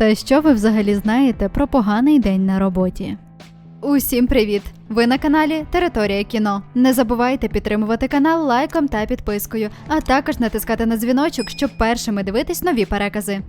Та що ви взагалі знаєте про поганий день на роботі? Усім привіт! Ви на каналі Територія кіно. Не забувайте підтримувати канал лайком та підпискою, а також натискати на дзвіночок, щоб першими дивитись нові перекази.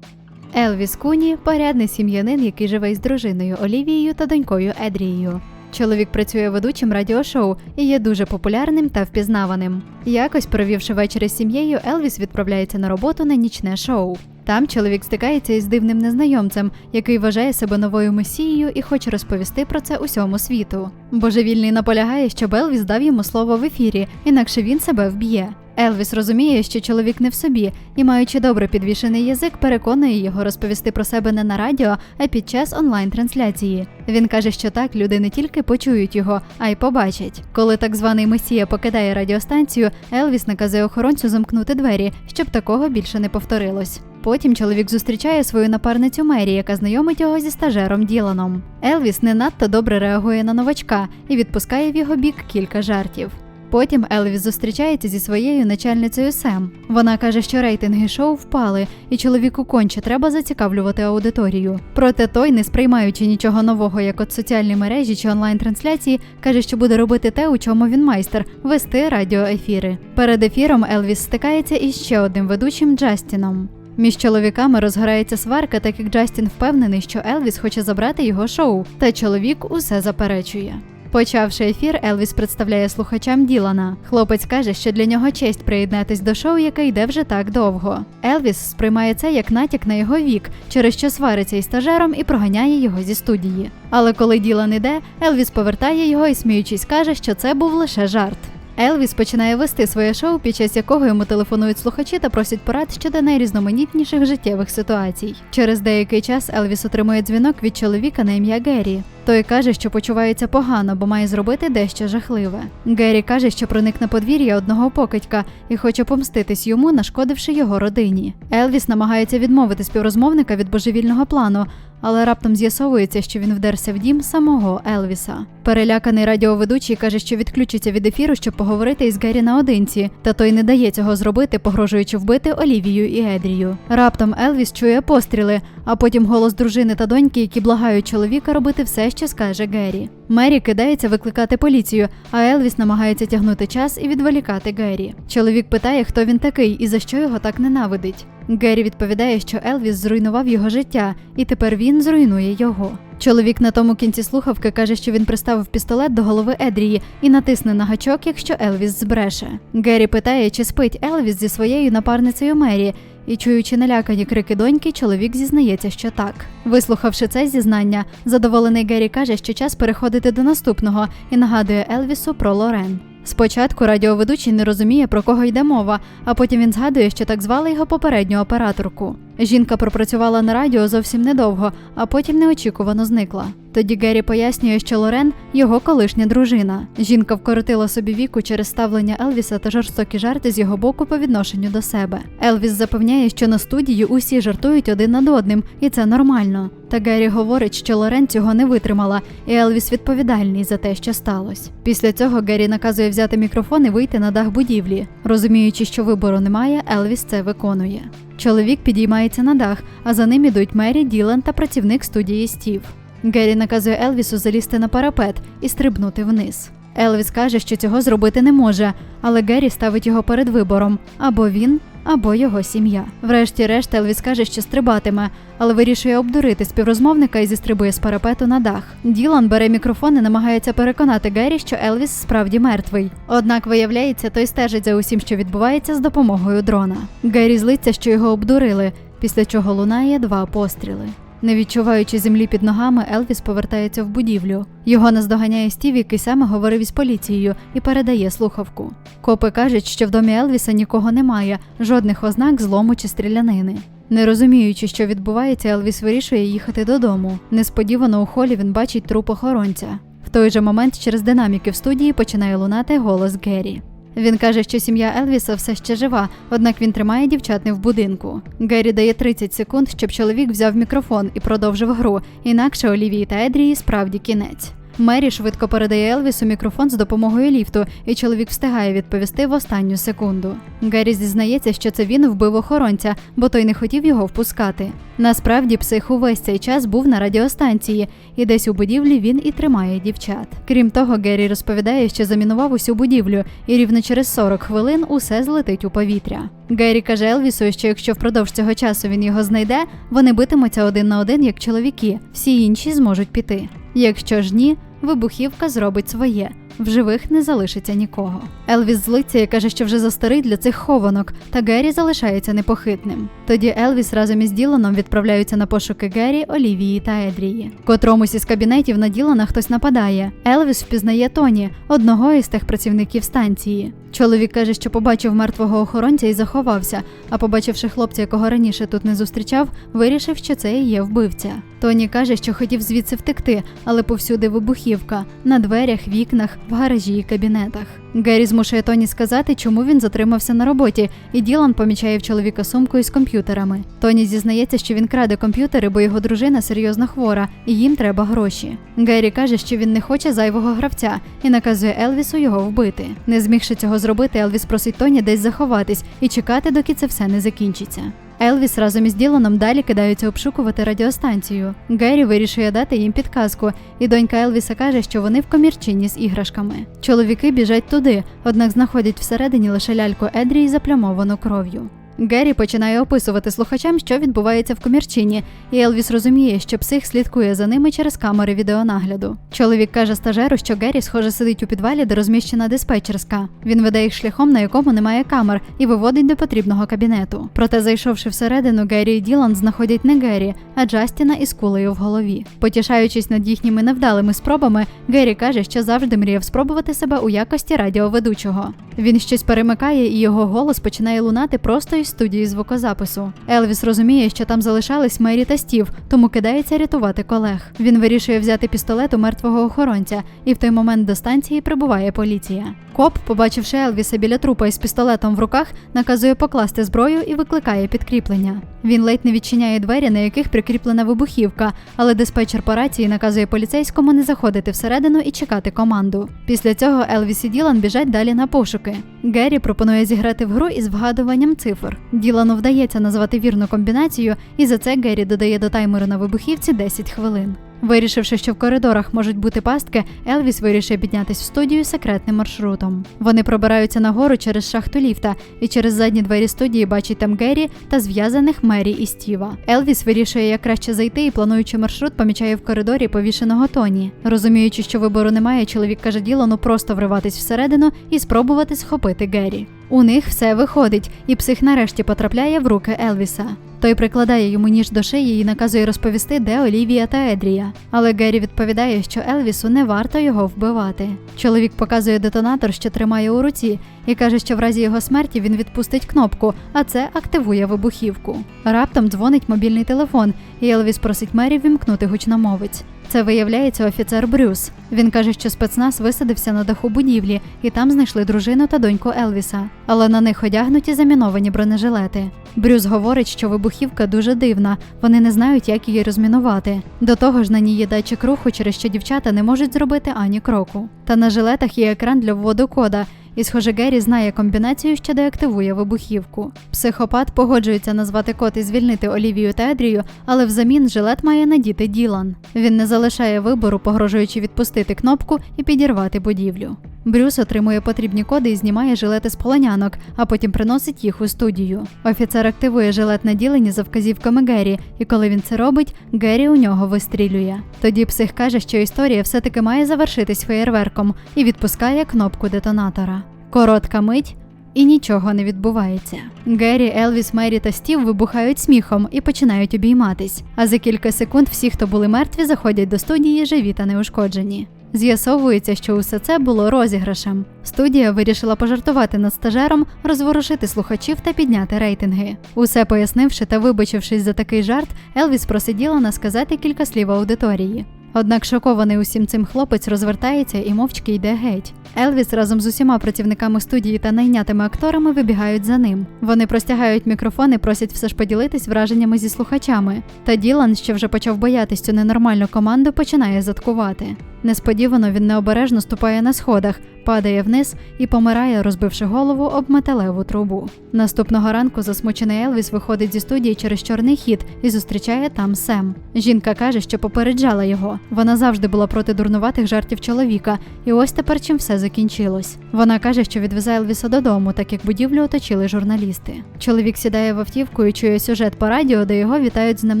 Елвіс Куні порядний сім'янин, який живе із дружиною Олівією та донькою Едрією. Чоловік працює ведучим радіошоу і є дуже популярним та впізнаваним. Якось провівши вечір із сім'єю, Елвіс відправляється на роботу на нічне шоу. Там чоловік стикається із дивним незнайомцем, який вважає себе новою месією і хоче розповісти про це усьому світу. Божевільний наполягає, щоб Елвіс дав йому слово в ефірі, інакше він себе вб'є. Елвіс розуміє, що чоловік не в собі, і, маючи добре підвішений язик, переконує його розповісти про себе не на радіо, а під час онлайн-трансляції. Він каже, що так люди не тільки почують його, а й побачать. Коли так званий месія покидає радіостанцію, Елвіс наказує охоронцю замкнути двері, щоб такого більше не повторилось. Потім чоловік зустрічає свою напарницю Мері, яка знайомить його зі стажером Діланом. Елвіс не надто добре реагує на новачка і відпускає в його бік кілька жартів. Потім Елвіс зустрічається зі своєю начальницею Сем. Вона каже, що рейтинги шоу впали, і чоловіку конче треба зацікавлювати аудиторію. Проте той, не сприймаючи нічого нового, як от соціальні мережі чи онлайн-трансляції, каже, що буде робити те, у чому він майстер вести радіоефіри. Перед ефіром Елвіс стикається із ще одним ведучим Джастіном. Між чоловіками розгорається сварка, так як Джастін впевнений, що Елвіс хоче забрати його шоу, та чоловік усе заперечує. Почавши ефір, Елвіс представляє слухачам Ділана. Хлопець каже, що для нього честь приєднатись до шоу, яке йде вже так довго. Елвіс сприймає це як натяк на його вік, через що свариться із стажером і проганяє його зі студії. Але коли Ділан іде, Елвіс повертає його і сміючись каже, що це був лише жарт. Елвіс починає вести своє шоу, під час якого йому телефонують слухачі та просять порад щодо найрізноманітніших життєвих ситуацій. Через деякий час Елвіс отримує дзвінок від чоловіка на ім'я Геррі. Той каже, що почувається погано, бо має зробити дещо жахливе. Геррі каже, що проник на подвір'я одного покидька і хоче помститись йому, нашкодивши його родині. Елвіс намагається відмовити співрозмовника від божевільного плану, але раптом з'ясовується, що він вдерся в дім самого Елвіса. Переляканий радіоведучий каже, що відключиться від ефіру, щоб поговорити із Геррі наодинці, та той не дає цього зробити, погрожуючи вбити Олівію і Едрію. Раптом Елвіс чує постріли, а потім голос дружини та доньки, які благають чоловіка робити все, що скаже Геррі. Мері кидається викликати поліцію, а Елвіс намагається тягнути час і відволікати Геррі. Чоловік питає, хто він такий і за що його так ненавидить. Геррі відповідає, що Елвіс зруйнував його життя, і тепер він зруйнує його. Чоловік на тому кінці слухавки каже, що він приставив пістолет до голови Едрії і натисне на гачок, якщо Елвіс збреше. Геррі питає, чи спить Елвіс зі своєю напарницею Мері. І чуючи налякані крики доньки, чоловік зізнається, що так. Вислухавши це зізнання, задоволений Геррі каже, що час переходити до наступного і нагадує Елвісу про Лорен. Спочатку радіоведучий не розуміє, про кого йде мова, а потім він згадує, що так звали його попередню операторку. Жінка пропрацювала на радіо зовсім недовго, а потім неочікувано зникла. Тоді Геррі пояснює, що Лорен його колишня дружина. Жінка вкоротила собі віку через ставлення Елвіса та жорстокі жарти з його боку по відношенню до себе. Елвіс запевняє, що на студії усі жартують один над одним, і це нормально. Та Геррі говорить, що Лорен цього не витримала, і Елвіс відповідальний за те, що сталося. Після цього Геррі наказує взяти мікрофон і вийти на дах будівлі. Розуміючи, що вибору немає, Елвіс це виконує. Чоловік підіймається на дах, а за ним ідуть Мері, Ділан та працівник студії Стів. Геррі наказує Елвісу залізти на парапет і стрибнути вниз. Елвіс каже, що цього зробити не може, але Геррі ставить його перед вибором або він, або його сім'я. Врешті-решт Елвіс каже, що стрибатиме, але вирішує обдурити співрозмовника і зістрибує з парапету на дах. Ділан бере мікрофон і намагається переконати Геррі, що Елвіс справді мертвий. Однак виявляється, той стежить за усім, що відбувається з допомогою дрона. Геррі злиться, що його обдурили, після чого лунає два постріли. Не відчуваючи землі під ногами, Елвіс повертається в будівлю. Його наздоганяє Стів, який саме говорив із поліцією, і передає слухавку. Копи кажуть, що в домі Елвіса нікого немає, жодних ознак злому чи стрілянини. Не розуміючи, що відбувається, Елвіс вирішує їхати додому. Несподівано у холі він бачить труп охоронця. В той же момент через динаміки в студії починає лунати голос Геррі. Він каже, що сім'я Елвіса все ще жива, однак він тримає дівчат не в будинку. Геррі дає 30 секунд, щоб чоловік взяв мікрофон і продовжив гру, інакше Олівії та Едрії справді кінець. Мері швидко передає Елвісу мікрофон з допомогою ліфту, і чоловік встигає відповісти в останню секунду. Геррі зізнається, що це він вбив охоронця, бо той не хотів його впускати. Насправді, псих увесь цей час був на радіостанції, і десь у будівлі він і тримає дівчат. Крім того, Геррі розповідає, що замінував усю будівлю, і рівно через 40 хвилин усе злетить у повітря. Геррі каже Елвісу, що якщо впродовж цього часу він його знайде, вони битимуться один на один як чоловіки, всі інші зможуть піти. Якщо ж ні, вибухівка зробить своє. В живих не залишиться нікого. Елвіс злиться і каже, що вже застарий для цих хованок, та Геррі залишається непохитним. Тоді Елвіс разом із Діланом відправляються на пошуки Геррі, Олівії та Едрії. Котромусь із кабінетів на Ділана хтось нападає. Елвіс впізнає Тоні, одного із тих працівників станції. Чоловік каже, що побачив мертвого охоронця і заховався, а побачивши хлопця, якого раніше тут не зустрічав, вирішив, що це і є вбивця. Тоні каже, що хотів звідси втекти, але повсюди вибухівка на дверях, вікнах, в гаражі і кабінетах. Геррі змушує Тоні сказати, чому він затримався на роботі, і Ділан помічає в чоловіка сумку із комп'ютерами. Тоні зізнається, що він краде комп'ютери, бо його дружина серйозно хвора, і їм треба гроші. Геррі каже, що він не хоче зайвого гравця і наказує Елвісу його вбити. Не змігши цього зробити, Елвіс просить Тоні десь заховатись і чекати, доки це все не закінчиться. Елвіс разом із Діланом далі кидаються обшукувати радіостанцію. Геррі вирішує дати їм підказку, і донька Елвіса каже, що вони в комірчині з іграшками. Чоловіки біжать туди, однак знаходять всередині лише ляльку Едрі, і заплямовану кров'ю. Геррі починає описувати слухачам, що відбувається в комірчині, і Елвіс розуміє, що псих слідкує за ними через камери відеонагляду. Чоловік каже стажеру, що Геррі, схоже, сидить у підвалі, де розміщена диспетчерська. Він веде їх шляхом, на якому немає камер, і виводить до потрібного кабінету. Проте, зайшовши всередину, Геррі і Ділан знаходять не Геррі, а Джастіна із кулею в голові. Потішаючись над їхніми невдалими спробами, Геррі каже, що завжди мріяв спробувати себе у якості радіоведучого. Він щось перемикає, і його голос починає лунати просто із студії звукозапису. Елвіс розуміє, що там залишались Мері та Стів, тому кидається рятувати колег. Він вирішує взяти пістолет у мертвого охоронця, і в той момент до станції прибуває поліція. Коп, побачивши Елвіса біля трупа із пістолетом в руках, наказує покласти зброю і викликає підкріплення. Він ледь не відчиняє двері, на яких прикріплена вибухівка, але диспетчер по рації наказує поліцейському не заходити всередину і чекати команду. Після цього Елвіс і Ділан біжать далі на пошуки. Геррі пропонує зіграти в гру із вгадуванням цифр. Ділану вдається назвати вірну комбінацію, і за це Геррі додає до таймеру на вибухівці 10 хвилин. Вирішивши, що в коридорах можуть бути пастки, Елвіс вирішує піднятись в студію секретним маршрутом. Вони пробираються нагору через шахту ліфта і через задні двері студії бачить там Геррі та зв'язаних Мері і Стіва. Елвіс вирішує, як краще зайти, і плануючи маршрут, помічає в коридорі повішеного Тоні. Розуміючи, що вибору немає, чоловік каже Ділану просто вриватись всередину і спробувати схопити Геррі. У них все виходить, і псих нарешті потрапляє в руки Елвіса. Той прикладає йому ніж до шиї і наказує розповісти, де Олівія та Едрія. Але Геррі відповідає, що Елвісу не варто його вбивати. Чоловік показує детонатор, що тримає у руці, і каже, що в разі його смерті він відпустить кнопку, а це активує вибухівку. Раптом дзвонить мобільний телефон, і Елвіс просить Мері вімкнути гучномовець. Це виявляється офіцер Брюс. Він каже, що спецназ висадився на даху будівлі, і там знайшли дружину та доньку Елвіса. Але на них одягнуті заміновані бронежилети. Брюс говорить, що вибухівка дуже дивна, вони не знають, як її розмінувати. До того ж, на ній є датчик руху, через що дівчата не можуть зробити ані кроку. Та на жилетах є екран для вводу кода. І, схоже, Геррі знає комбінацію, що деактивує вибухівку. Психопат погоджується назвати код і звільнити Олівію та Едрію, але взамін жилет має надіти Ділан. Він не залишає вибору, погрожуючи відпустити кнопку і підірвати будівлю. Брюс отримує потрібні коди і знімає жилети з полонянок, а потім приносить їх у студію. Офіцер активує жилет на діленні за вказівками Геррі, і коли він це робить, Геррі у нього вистрілює. Тоді псих каже, що історія все-таки має завершитись феєрверком і відпускає кнопку детонатора. Коротка мить. І нічого не відбувається. Геррі, Елвіс, Мері та Стів вибухають сміхом і починають обійматись. А за кілька секунд всі, хто були мертві, заходять до студії живі та неушкоджені. З'ясовується, що усе це було розіграшем. Студія вирішила пожартувати над стажером, розворушити слухачів та підняти рейтинги. Усе пояснивши та вибачившись за такий жарт, Елвіс просиділа на сказати кілька слів аудиторії. Однак шокований усім цим хлопець розвертається і мовчки йде геть. Елвіс разом з усіма працівниками студії та найнятими акторами вибігають за ним. Вони простягають мікрофон і просять все ж поділитись враженнями зі слухачами. Та Ділан, що вже почав боятись цю ненормальну команду, починає заткувати. Несподівано він необережно ступає на сходах, падає вниз і помирає, розбивши голову об металеву трубу. Наступного ранку засмучений Елвіс виходить зі студії через чорний хід і зустрічає там Сем. Жінка каже, що попереджала його. Вона завжди була проти дурнуватих жартів чоловіка, і ось тепер чим все закінчилось. Вона каже, що відвезе Елвіса додому, так як будівлю оточили журналісти. Чоловік сідає в автівку і чує сюжет по радіо, де його вітають з днем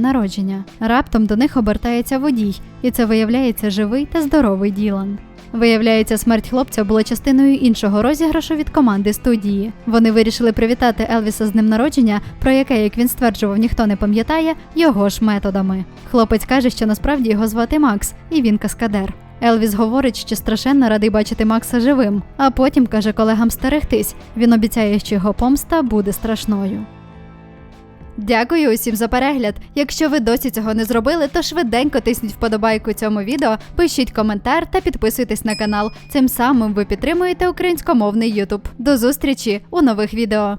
народження. Раптом до них обертається водій, і це виявляється живий та здоровий Ділан. Виявляється, смерть хлопця була частиною іншого розіграшу від команди студії. Вони вирішили привітати Елвіса з днем народження, про яке, як він стверджував, ніхто не пам'ятає, його ж методами. Хлопець каже, що насправді його звати Макс, і він каскадер. Елвіс говорить, що страшенно радий бачити Макса живим, а потім каже колегам стерегтись. Він обіцяє, що його помста буде страшною. Дякую усім за перегляд. Якщо ви досі цього не зробили, то швиденько тисніть вподобайку цьому відео, пишіть коментар та підписуйтесь на канал. Цим самим ви підтримуєте українськомовний YouTube. До зустрічі у нових відео.